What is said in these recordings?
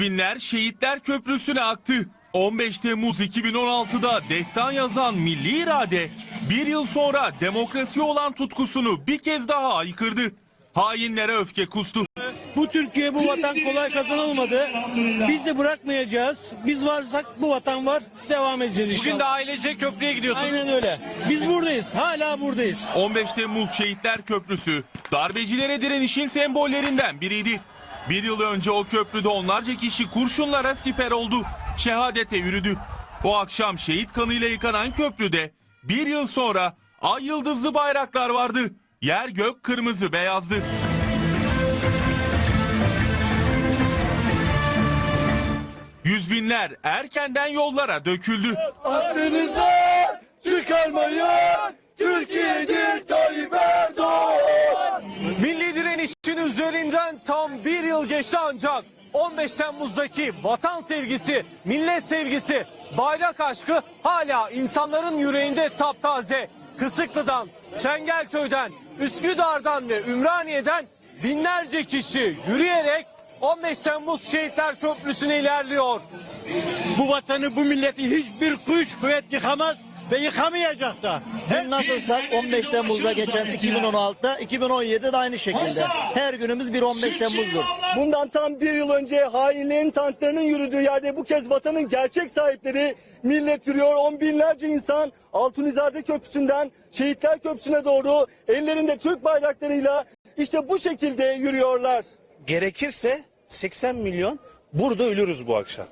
Yüz binler şehitler köprüsüne aktı. 15 Temmuz 2016'da destan yazan milli irade bir yıl sonra demokrasi olan tutkusunu bir kez daha aykırdı. Hainlere öfke kustu. Bu Türkiye bu vatan kolay kazanılmadı. Biz de bırakmayacağız. Biz varsak bu vatan var. Devam edeceğiz inşallah. Bugün de ailece köprüye gidiyorsun. Aynen öyle. Biz buradayız. Hala buradayız. 15 Temmuz Şehitler Köprüsü darbecilere direnişin sembollerinden biriydi. Bir yıl önce o köprüde onlarca kişi kurşunlara siper oldu. Şehadete yürüdü. O akşam şehit kanıyla yıkanan köprüde bir yıl sonra ay yıldızlı bayraklar vardı. Yer gök kırmızı beyazdı. Yüz binler erkenden yollara döküldü. Aklınızdan çıkarmayın. Türkiye'dir Tayyip Erdoğan. Milli direnişin üzerinden tam bir yıl geçti ancak 15 Temmuz'daki vatan sevgisi, millet sevgisi, bayrak aşkı hala insanların yüreğinde taptaze. Kısıklı'dan, Çengelköy'den, Üsküdar'dan ve Ümraniye'den binlerce kişi yürüyerek 15 Temmuz Şehitler Köprüsü'ne ilerliyor. Bu vatanı bu milleti hiçbir kuş kuvvet yıkamaz ve yıkamayacak da. Dün nasılsak 15 Temmuz'da geçen 2016'da 2017'de de aynı şekilde. Her günümüz bir 15 Temmuz'dur. Bundan tam bir yıl önce hainlerin tanklarının yürüdüğü yerde bu kez vatanın gerçek sahipleri millet yürüyor. On binlerce insan Altunizade Köprüsü'nden Şehitler Köprüsü'ne doğru ellerinde Türk bayraklarıyla işte bu şekilde yürüyorlar. gerekirse 80 milyon burada ölürüz bu akşam.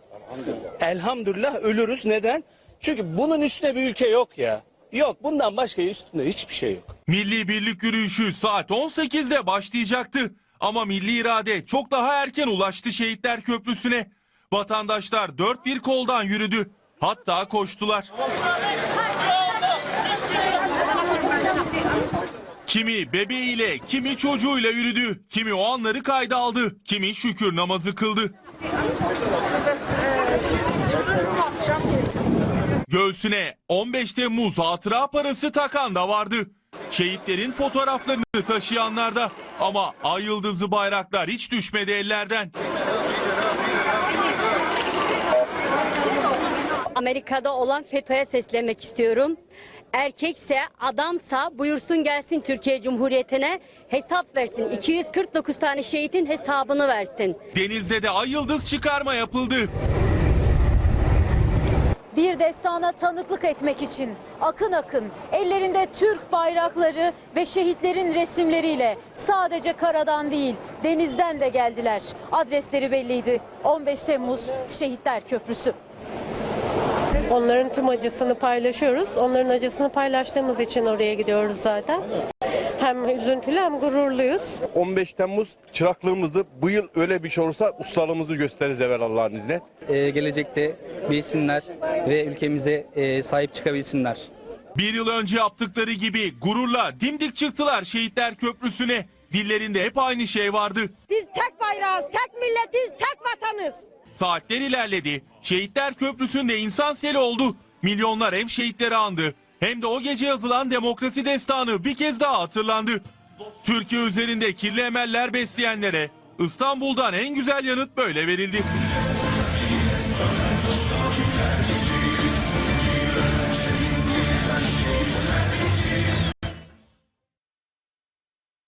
Elhamdülillah ölürüz. Neden? Çünkü bunun üstüne bir ülke yok ya. Yok bundan başka üstünde hiçbir şey yok. Milli birlik yürüyüşü saat 18'de başlayacaktı. Ama milli irade çok daha erken ulaştı Şehitler Köprüsü'ne. Vatandaşlar dört bir koldan yürüdü. Hatta koştular. Kimi bebeğiyle, kimi çocuğuyla yürüdü. Kimi o anları kayda aldı. Kimi şükür namazı kıldı. Göğsüne 15 Temmuz hatıra parası takan da vardı. Şehitlerin fotoğraflarını taşıyanlar da ama ay yıldızlı bayraklar hiç düşmedi ellerden. Amerika'da olan FETÖ'ye seslenmek istiyorum. Erkekse, adamsa buyursun gelsin Türkiye Cumhuriyeti'ne hesap versin. 249 tane şehitin hesabını versin. Denizde de ay yıldız çıkarma yapıldı. Bir destana tanıklık etmek için akın akın ellerinde Türk bayrakları ve şehitlerin resimleriyle sadece karadan değil denizden de geldiler. Adresleri belliydi. 15 Temmuz Şehitler Köprüsü. Onların tüm acısını paylaşıyoruz. Onların acısını paylaştığımız için oraya gidiyoruz zaten. Hem üzüntülü hem gururluyuz. 15 Temmuz çıraklığımızı bu yıl öyle bir şey olursa ustalığımızı gösteririz evvel Allah'ın izniyle. e, gelecekte bilsinler ve ülkemize e, sahip çıkabilsinler. Bir yıl önce yaptıkları gibi gururla dimdik çıktılar Şehitler Köprüsü'ne. Dillerinde hep aynı şey vardı. Biz tek bayrağız, tek milletiz, tek vatanız. Saatler ilerledi. Şehitler Köprüsü'nde insan seli oldu. Milyonlar hem şehitleri andı hem de o gece yazılan demokrasi destanı bir kez daha hatırlandı. Türkiye üzerinde kirli emeller besleyenlere İstanbul'dan en güzel yanıt böyle verildi.